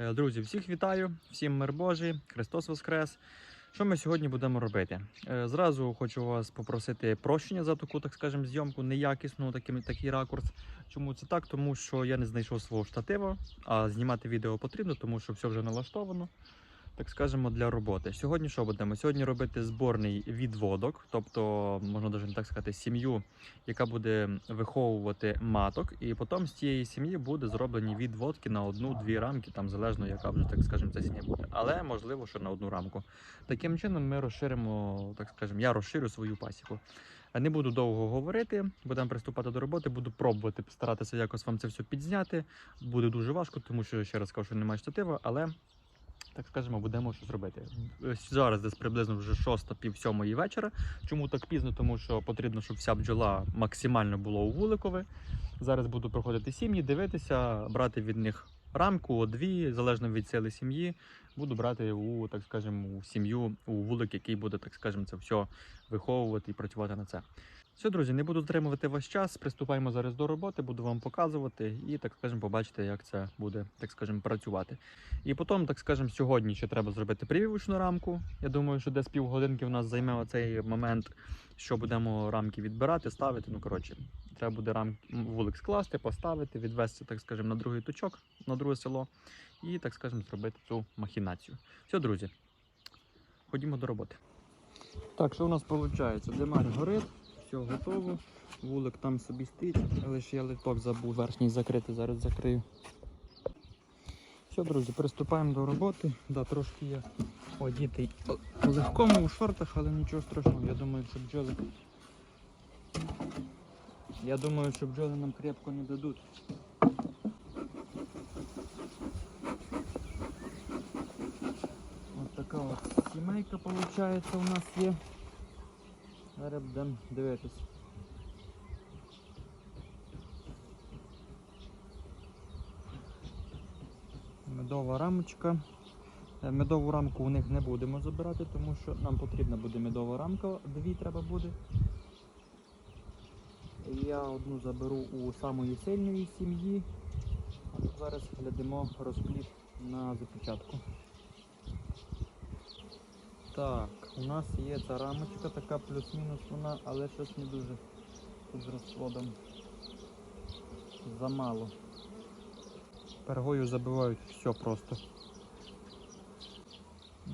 Е, Друзі, всіх вітаю, всім мир Божий, Христос Воскрес. Що ми сьогодні будемо робити? Е, Зразу хочу вас попросити прощення за таку, так скажемо, зйомку неякісну, такий, такий ракурс. Чому це так? Тому що я не знайшов свого штатива, а знімати відео потрібно, тому що все вже налаштовано, так скажемо, для роботи. Сьогодні що будемо? Сьогодні робити зборний відводок, тобто, можна навіть так сказати, сім'ю, яка буде виховувати маток, і потім з цієї сім'ї буде зроблені відводки на одну-дві рамки, там залежно, яка вже так скажемо, ця сім'я буде. Але можливо, що на одну рамку. Таким чином ми розширимо, так скажемо, я розширю свою пасіку. Не буду довго говорити, будемо приступати до роботи, буду пробувати старатися якось вам це все підзняти. Буде дуже важко, тому що ще раз кажу, що немає штатива, але так скажемо, будемо щось робити. Зараз десь приблизно вже 6 пів вечора. Чому так пізно? Тому що потрібно, щоб вся бджола максимально була у вуликові. Зараз буду проходити сім'ї, дивитися, брати від них рамку, дві, залежно від сили сім'ї. Буду брати у, так скажемо, у сім'ю, у вулик, який буде, так скажемо, це все виховувати і працювати на це. Все, друзі, не буду затримувати ваш час. Приступаємо зараз до роботи, буду вам показувати і, так скажемо, побачите, як це буде, так скажемо, працювати. І потім, так скажемо, сьогодні ще треба зробити прививочну рамку. Я думаю, що десь півгодинки в нас займе оцей момент, що будемо рамки відбирати, ставити. Ну, коротше, треба буде рам... вулик скласти, поставити, відвести, так скажемо, на другий точок, на друге село, і, так скажемо, зробити цю махінацію. Все, друзі, ходімо до роботи. Так, що у нас виходить? Димар горить, все готово. Вулик там собі стоїть, ж я литок забув верхній закрити, зараз закрию. Все, друзі, приступаємо до роботи. Да, трошки я одітий у легкому у шортах, але нічого страшного. Я думаю, що бджоли. Я думаю, що бджоли нам крепко не дадуть. Ось така от сімейка виходить у нас є. Зараз будемо дивитись. Медова рамочка. Медову рамку у них не будемо забирати, тому що нам потрібна буде медова рамка, дві треба буде. Я одну заберу у самої сильної сім'ї. А тут зараз глядимо розпліт на запечатку. Так, у нас є ця рамочка, така плюс-мінус вона, але щось не дуже з розплодом. Замало. Пергою забивають все просто.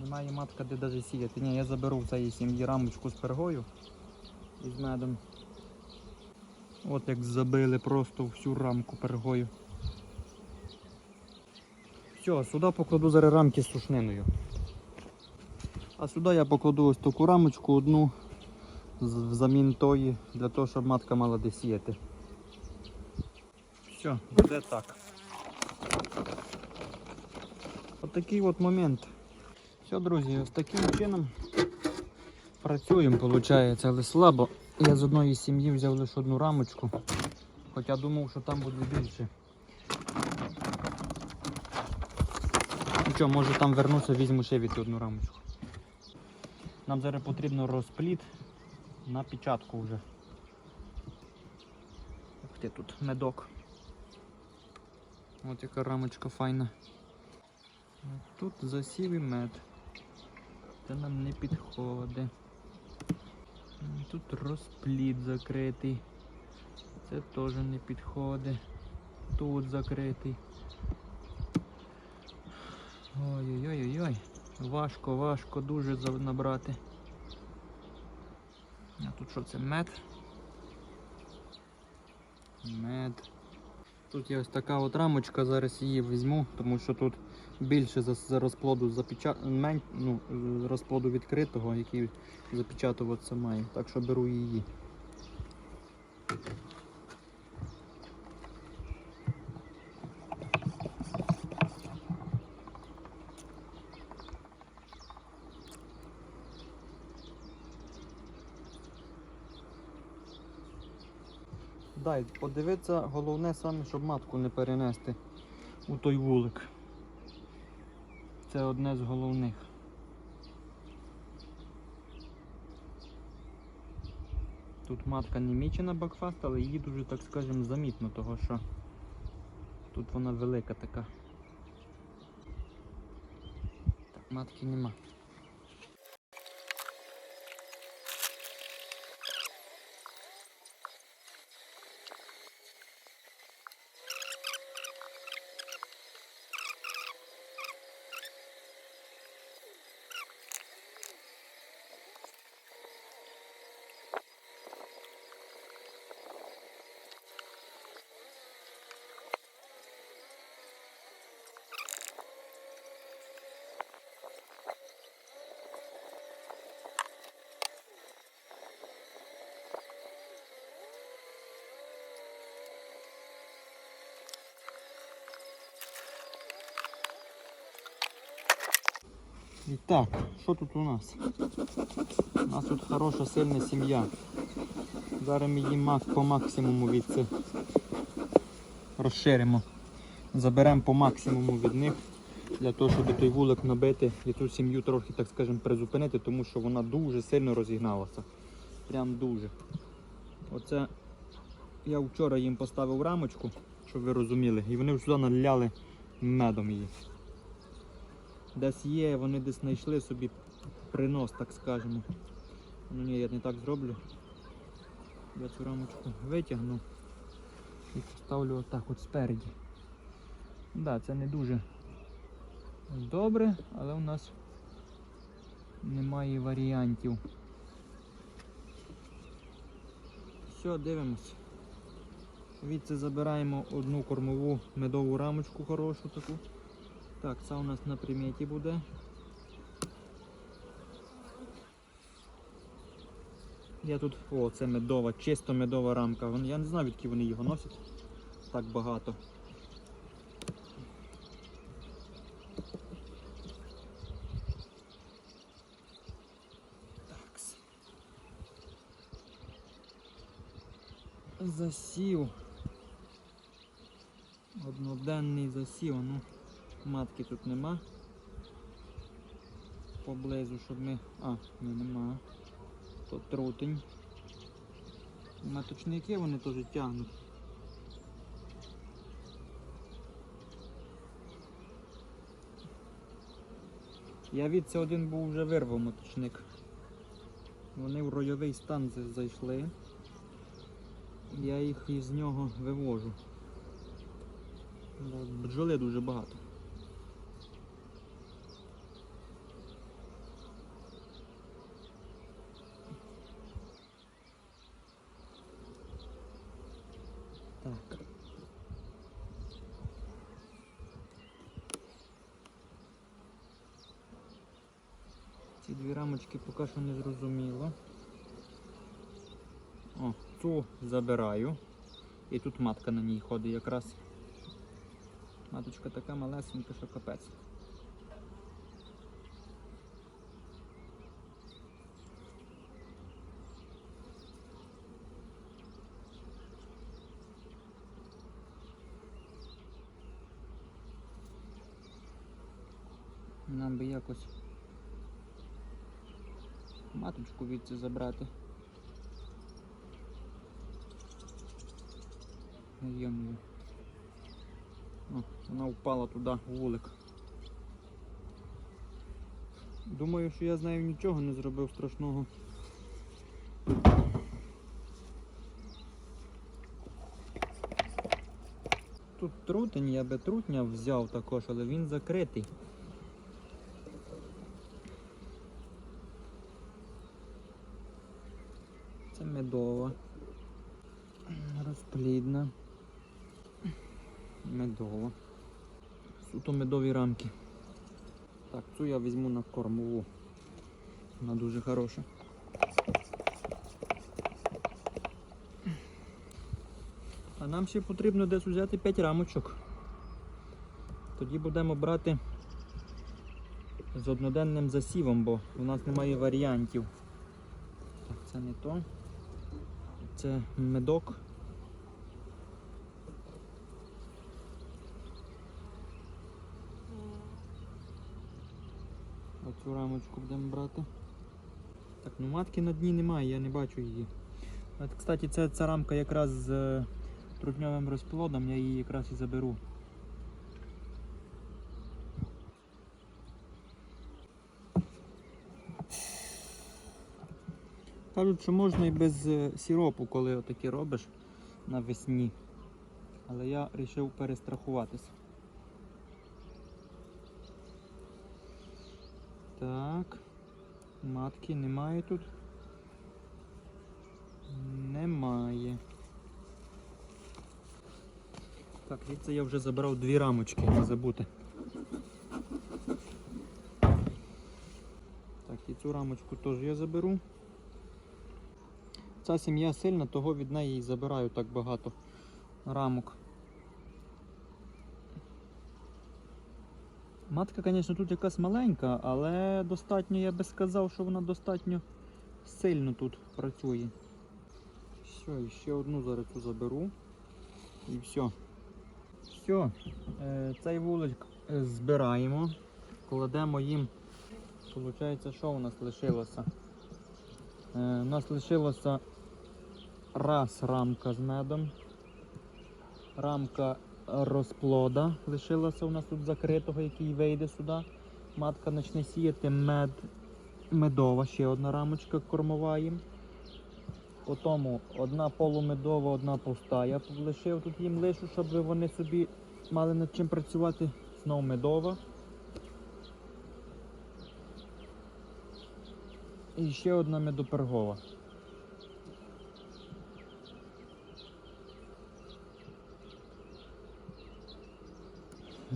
Немає матка де навіть сіяти. Ні, я заберу в цієї сім'ї рамочку з пергою і з медом. От як забили просто всю рамку пергою. Все, сюди покладу зараз рамки з сушниною. А сюди я покладу ось таку рамочку одну взамін тої, для того, щоб матка мала де сіяти. Все, буде так. От такий от момент. Все, друзі, ось таким чином працюємо, виходить, але слабо. Я з одної сім'ї взяв лише одну рамочку, хоча думав, що там буде більше. Нічого, може там вернуся, візьму ще від одну рамочку. Нам зараз потрібно розпліт на печатку вже. Ух ти тут медок. Ось яка рамочка файна. Тут засів і мед. Це нам не підходить. Тут розпліт закритий. Це теж не підходить. Тут закритий. Ой-ой-ой-ой. Важко, важко дуже набрати. А тут що це мед? Мед. Тут є ось така от рамочка, зараз її візьму, тому що тут більше за, за розплоду запеча... мен... ну, розплоду відкритого, який запечатуватися має. Так що беру її. Дай, подивитися, головне саме, щоб матку не перенести у той вулик. Це одне з головних. Тут матка не мічена бакфаст, але її дуже, так скажемо, замітно, того що тут вона велика така. Так, Матки нема. І так, що тут у нас? У нас тут хороша сильна сім'я. Зараз ми її по максимуму від цих розширимо. Заберемо по максимуму від них для того, щоб той вулик набити і цю сім'ю трохи, так скажемо, призупинити, тому що вона дуже сильно розігналася. Прям дуже. Оце я вчора їм поставив рамочку, щоб ви розуміли, і вони сюди наляли медом її. Десь є, вони десь знайшли собі принос, так скажемо. Ну ні, я не так зроблю. Я цю рамочку витягну і поставлю отак от спереді. Да, це не дуже добре, але у нас немає варіантів. Все, дивимось. Звідси забираємо одну кормову медову рамочку хорошу таку. Так, це у нас на приметі буде. Я тут, о, це медова, чисто медова рамка. Я не знаю, відки вони його носять. Так багато. Такс. Засів. Одноденний засів. Ну, матки тут нема. Поблизу, щоб ми... А, ні, нема. То трутень. Маточники вони теж тягнуть. Я від це один був вже вирвав моточник. Вони в ройовий стан зайшли. Я їх із нього вивожу. Бджоли дуже багато. Так. Ці дві рамочки поки що не зрозуміло. О, цю забираю. І тут матка на ній ходить якраз. Маточка така малесенька, що капець. Нам би якось маточку відси забрати. Йом'ю. О, вона впала туди, вулик. Думаю, що я з нею нічого не зробив страшного. Тут трутень, я би трутня взяв також, але він закритий. Це медова. Розплідна. Медова. Суто медові рамки. Так, цю я візьму на кормову. Вона дуже хороша. А нам ще потрібно десь взяти 5 рамочок. Тоді будемо брати з одноденним засівом, бо у нас немає варіантів. Так, це не то. Це медок. Цю рамочку будемо брати. Так, ну матки на дні немає, я не бачу її. От, Кстати, ця, ця рамка якраз з е, трутньовим розплодом, я її якраз і заберу. Кажуть, що можна і без е, сіропу, коли отакі робиш навесні. Але я вирішив перестрахуватися. Так. Матки немає тут. Немає. Так, звідси я вже забрав дві рамочки, не забути. Так, і цю рамочку теж я заберу. Ця сім'я сильна, того від неї і забираю так багато рамок. Матка, звісно, тут якась маленька, але достатньо, я би сказав, що вона достатньо сильно тут працює. Все, і ще одну зараз цю заберу. І все. Все, е, цей вулик е, збираємо, кладемо їм. Получається, що у нас лишилося? Е, у нас лишилося раз рамка з медом. Рамка розплода лишилася у нас тут закритого, який вийде сюди. Матка почне сіяти мед медова, ще одна рамочка кормова їм. Потім одна полумедова, одна пуста. Я лишив тут їм лишу, щоб вони собі мали над чим працювати. Знову медова. І ще одна медопергова.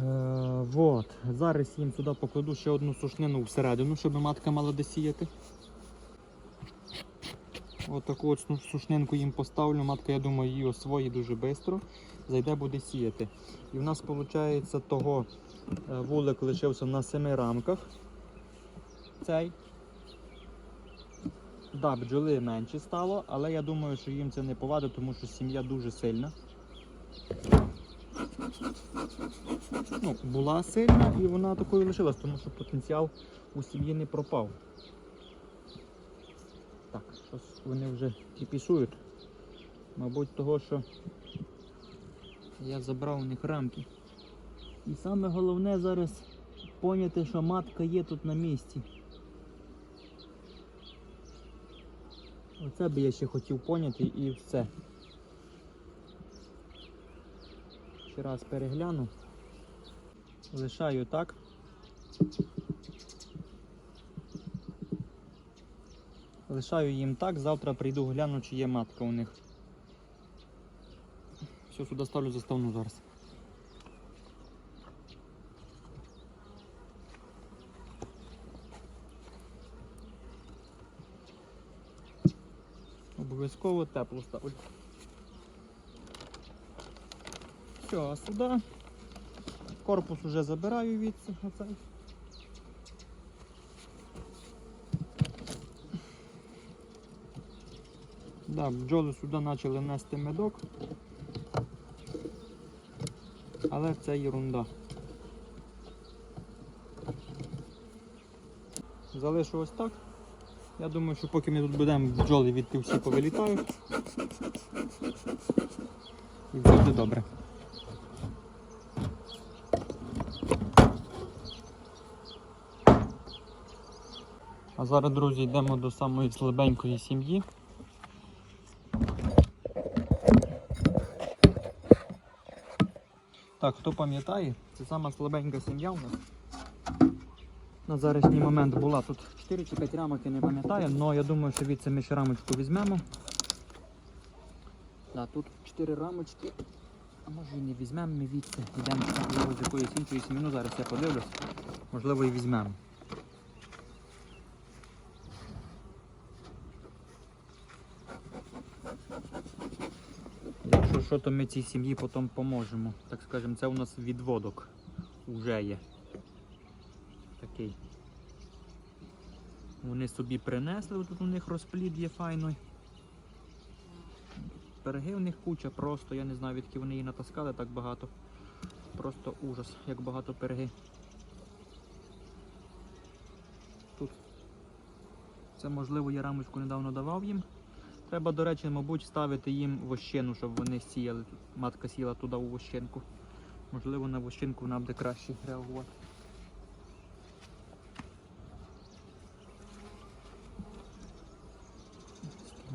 Е, вот. Зараз їм сюди покладу ще одну сушнину всередину, щоб матка мала де сіяти. От таку от сушнинку їм поставлю. Матка, я думаю, її освоїть дуже швидко. Зайде буде сіяти. І в нас виходить того е, вулик лишився на семи рамках. Цей. Да, бджоли менше стало, але я думаю, що їм це не повадить, тому що сім'я дуже сильна. Ну, була сильна і вона такою лишилась, тому що потенціал у сім'ї не пропав. Так, щось вони вже кипішують. Мабуть, того, що я забрав у них рамки. І саме головне зараз поняти, що матка є тут на місці. Оце би я ще хотів поняти і все. Ще раз перегляну. Лишаю так. Лишаю їм так, завтра прийду гляну, чи є матка у них. Все, сюди ставлю заставну зараз. Обов'язково тепло ставлю. Все, а сюди корпус уже забираю відси. Оцей. Да, бджоли сюди почали нести медок. Але це ерунда. Залишу ось так. Я думаю, що поки ми тут будемо бджоли відти всі повилітають. І буде добре. А зараз, друзі, йдемо до самої слабенької сім'ї. Так, хто пам'ятає, це сама слабенька сім'я у нас. На зарішній момент була тут 4 чи 5 рамок, я не пам'ятаю, але я думаю, що від ми ще рамочку візьмемо. Да, тут 4 рамочки. А може і не візьмемо ми відси. Йдемо з якоїсь іншої сім'ї. Ну зараз я подивлюсь. Можливо і візьмемо. Якщо що, то ми цій сім'ї потім поможемо. Так скажемо, це у нас відводок вже є. Такий. Вони собі принесли, тут у них розплід є файний. Береги у них куча просто, я не знаю, відки вони її натаскали так багато. Просто ужас, як багато перги. Тут це можливо я рамочку недавно давав їм. Треба, до речі, мабуть, ставити їм вощину, щоб вони сіяли. Матка сіла туди у вощинку. Можливо, на вощинку вона буде краще реагувати.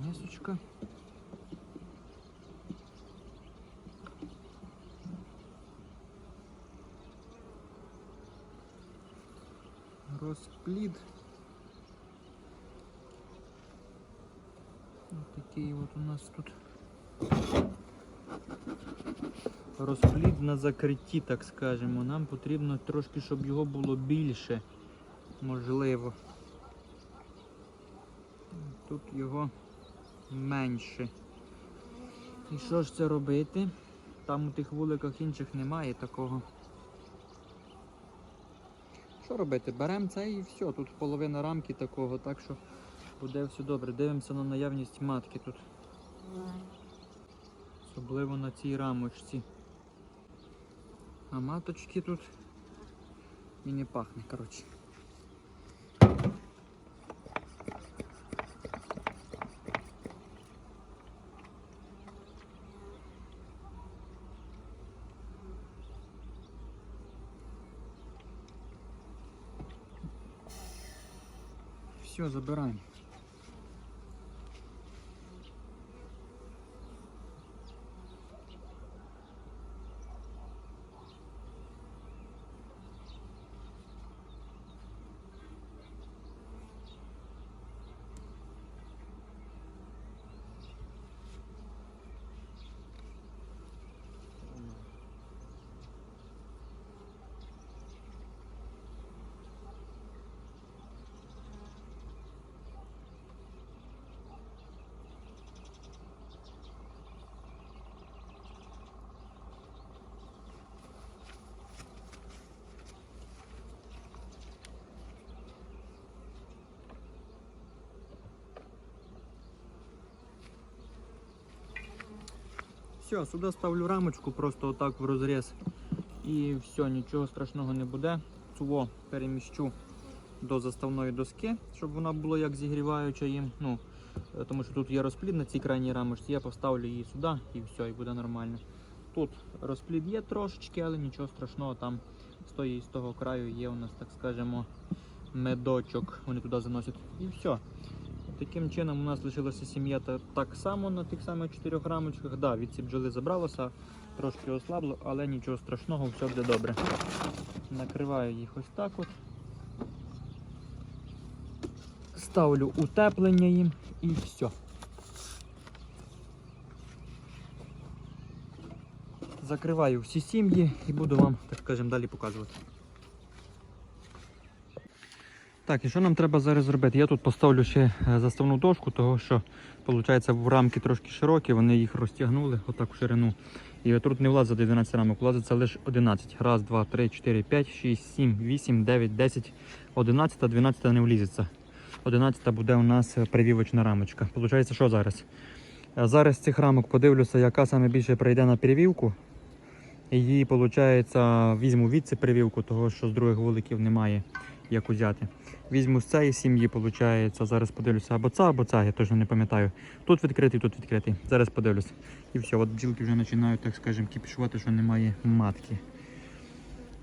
мисочка. Розплід. Ось такий от у нас тут. Розплід на закритті, так скажемо. Нам потрібно трошки, щоб його було більше. Можливо. Тут його менше. І що ж це робити? Там у тих вуликах інших немає такого. Що робити? Беремо це і все. Тут половина рамки такого, так що буде все добре. Дивимося на наявність матки тут. Особливо на цій рамочці. А маточки тут і не пахне, коротше. Все, забираем. Все, сюди ставлю рамочку, просто отак в розріз. І все, нічого страшного не буде. Цього переміщу до заставної доски, щоб вона була як зігріваюча їм. Ну, е, тому що тут є розплід на цій крайній рамочці, я поставлю її сюди і все, і буде нормально. Тут розплід є трошечки, але нічого страшного, там з тої з того краю є у нас, так скажемо, медочок. Вони туди заносять. І все. Таким чином у нас лишилася сім'я та- так само на тих самих чотирьох рамочках. Да, від ці бджоли забралося, трошки ослабло, але нічого страшного, все буде добре. Накриваю їх ось так от. Ставлю утеплення їм і все. Закриваю всі сім'ї і буду вам, так скажемо, далі показувати. Так, і що нам треба зараз зробити? Я тут поставлю ще е, заставну дошку, того що виходить, в рамки трошки широкі, вони їх розтягнули отак в ширину. І тут не влазить 12 рамок, влазиться лише 11. Раз, два, три, чотири, п'ять, шість, сім, вісім, дев'ять, десять, 11, 12 не влізеться. 11 буде у нас е, привівочна рамочка. Получається, що зараз? Е, Зараз цих рамок подивлюся, яка саме більше прийде на перевівку. Її, виходить, візьму відси привівку, того що з других вуликів немає як узяти. Візьму з цієї сім'ї, виходить, зараз подивлюся або ця, або ця, я точно не пам'ятаю. Тут відкритий, тут відкритий. Зараз подивлюся. І все, от бджілки вже починають, так скажемо, кипішувати, що немає матки.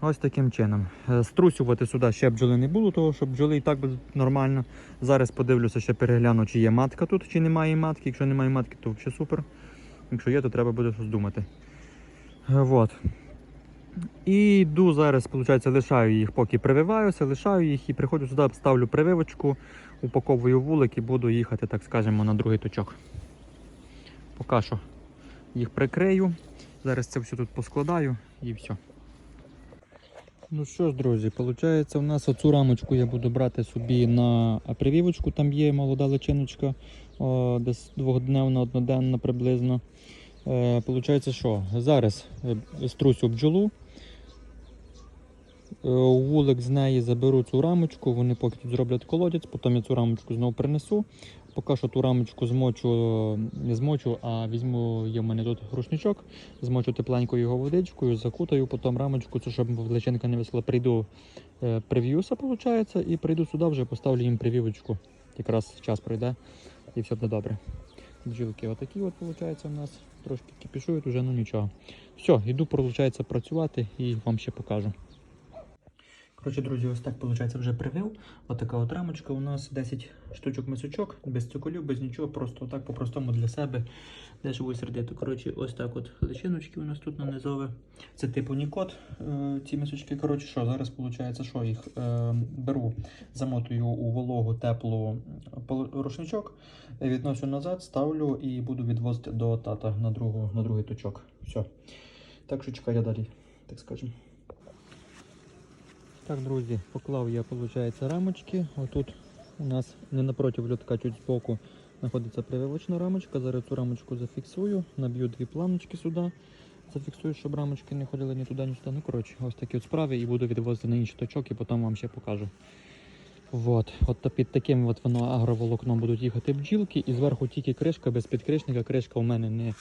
Ось таким чином. Е, Струсювати сюди ще бджоли не було, тому що бджоли і так будуть нормально. Зараз подивлюся, ще перегляну, чи є матка тут, чи немає матки. Якщо немає матки, то взагалі супер. Якщо є, то треба буде щось думати. Е, Вот. І йду зараз, виходить, лишаю їх, поки прививаюся, лишаю їх і приходжу сюди, ставлю прививочку, упаковую вулик і буду їхати, так скажемо, на другий точок. Поки що їх прикрию. Зараз це все тут поскладаю і все. Ну що ж, друзі, виходить, у нас оцю рамочку я буду брати собі на прививочку, там є молода личиночка, десь двохдневна, одноденна приблизно. Е, Получається, що зараз е, струсю бджолу. Е, вулик з неї заберу цю рамочку, вони поки тут зроблять колодязь, потім я цю рамочку знову принесу. Поки що ту рамочку змочу, не змочу, а візьму, є в мене тут рушничок, змочу тепленькою його водичкою, закутаю, потім рамочку, це щоб личинка не висила, прийду е, виходить, і прийду сюди, вже поставлю їм привівочку. Якраз час пройде і все буде добре. Бджілки отакі от, виходить, у нас трошки кипішують, уже ну нічого. Все, йду, виходить, працювати і вам ще покажу. Коротше, друзі, ось так виходить вже привив. Отака от рамочка у нас 10 штучок мисочок, без цикулів, без нічого, просто так по-простому для себе дешево сердито. Коротше, ось так от личиночки у нас тут нанизове. Це типу Нікот. Е, ці мисочки. Коротше, що зараз виходить, що їх е, беру, замотую у вологу, теплу рушничок, відношу назад, ставлю і буду відвозити до тата на, другу, на другий точок. Все. Так що чекаю далі, так скажемо. Так, друзі, поклав я, виходить, рамочки. Отут у нас не напроти льотка, чуть збоку знаходиться прививочна рамочка. Зараз цю рамочку зафіксую, наб'ю дві планочки сюди. Зафіксую, щоб рамочки не ходили ні туди, ні сюди. Ну, коротше, ось такі от справи і буду відвозити на інші точок і потім вам ще покажу. От та- під таким от воно агроволокном будуть їхати бджілки, і зверху тільки кришка без підкришника. Кришка у мене не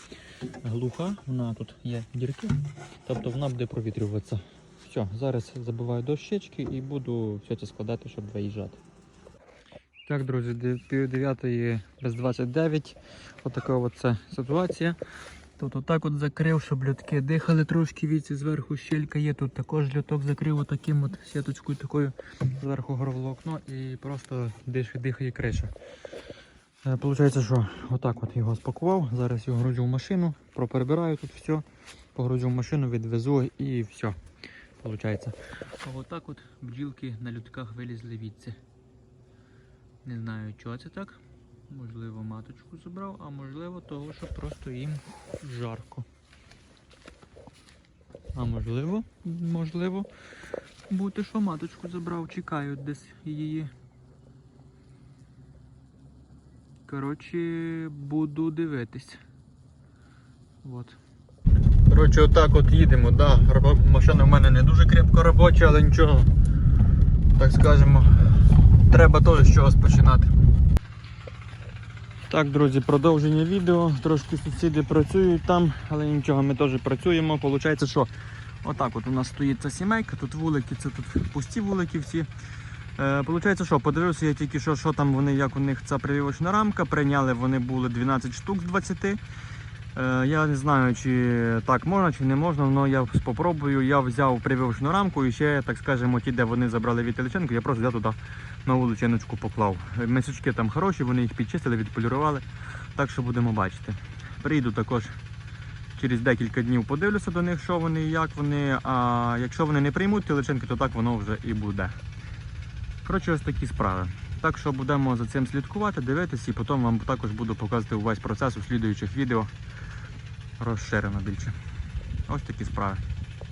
глуха, вона тут є дірки, тобто вона буде провітрюватися. Все, зараз забиваю дощечки і буду все це складати, щоб виїжджати. Так, друзі, пів дев'ятої без 29. Отака от це ситуація. Тут отак от закрив, щоб льотки дихали трошки віці, зверху щелька є. Тут також льоток закрив отаким от сіточкою такою зверху горловолокно і просто диш, дихає криша. Е, Получається, що отак от його спакував. Зараз його грузю в машину, проперебираю тут все, погрузю в машину, відвезу і все. Получається. А отак от бджілки на льотках вилізли відси. Не знаю, чого це так. Можливо, маточку забрав, а можливо, того, що просто їм жарко. А можливо, можливо, бути, що маточку забрав, чекають десь її. Коротше, буду дивитись. От. Коротше, отак от їдемо, да. Машина в мене не дуже крепко робоча, але нічого. Так скажемо, треба теж з чогось починати. Так, друзі, продовження відео. Трошки сусіди працюють там, але нічого, ми теж працюємо. Получається, що отак от у нас стоїть ця сімейка, тут вулики, це тут пусті вулики всі. Е, Получається, що подивився я тільки що, що там вони, як у них ця прививочна рамка. Прийняли вони були 12 штук з 20. Е, Я не знаю, чи так можна, чи не можна, але я спробую. Я взяв прививочну рамку і ще, так скажемо, ті, де вони забрали від личинку, я просто взяв туди нову личиночку поклав. Е, Мисочки там хороші, вони їх підчистили, відполірували. Так що будемо бачити. Прийду також через декілька днів, подивлюся до них, що вони і як вони. А якщо вони не приймуть ті то так воно вже і буде. Коротше, ось такі справи. Так що будемо за цим слідкувати, дивитися і потім вам також буду показувати увесь процес у слідуючих відео розширено більше. Ось такі справи.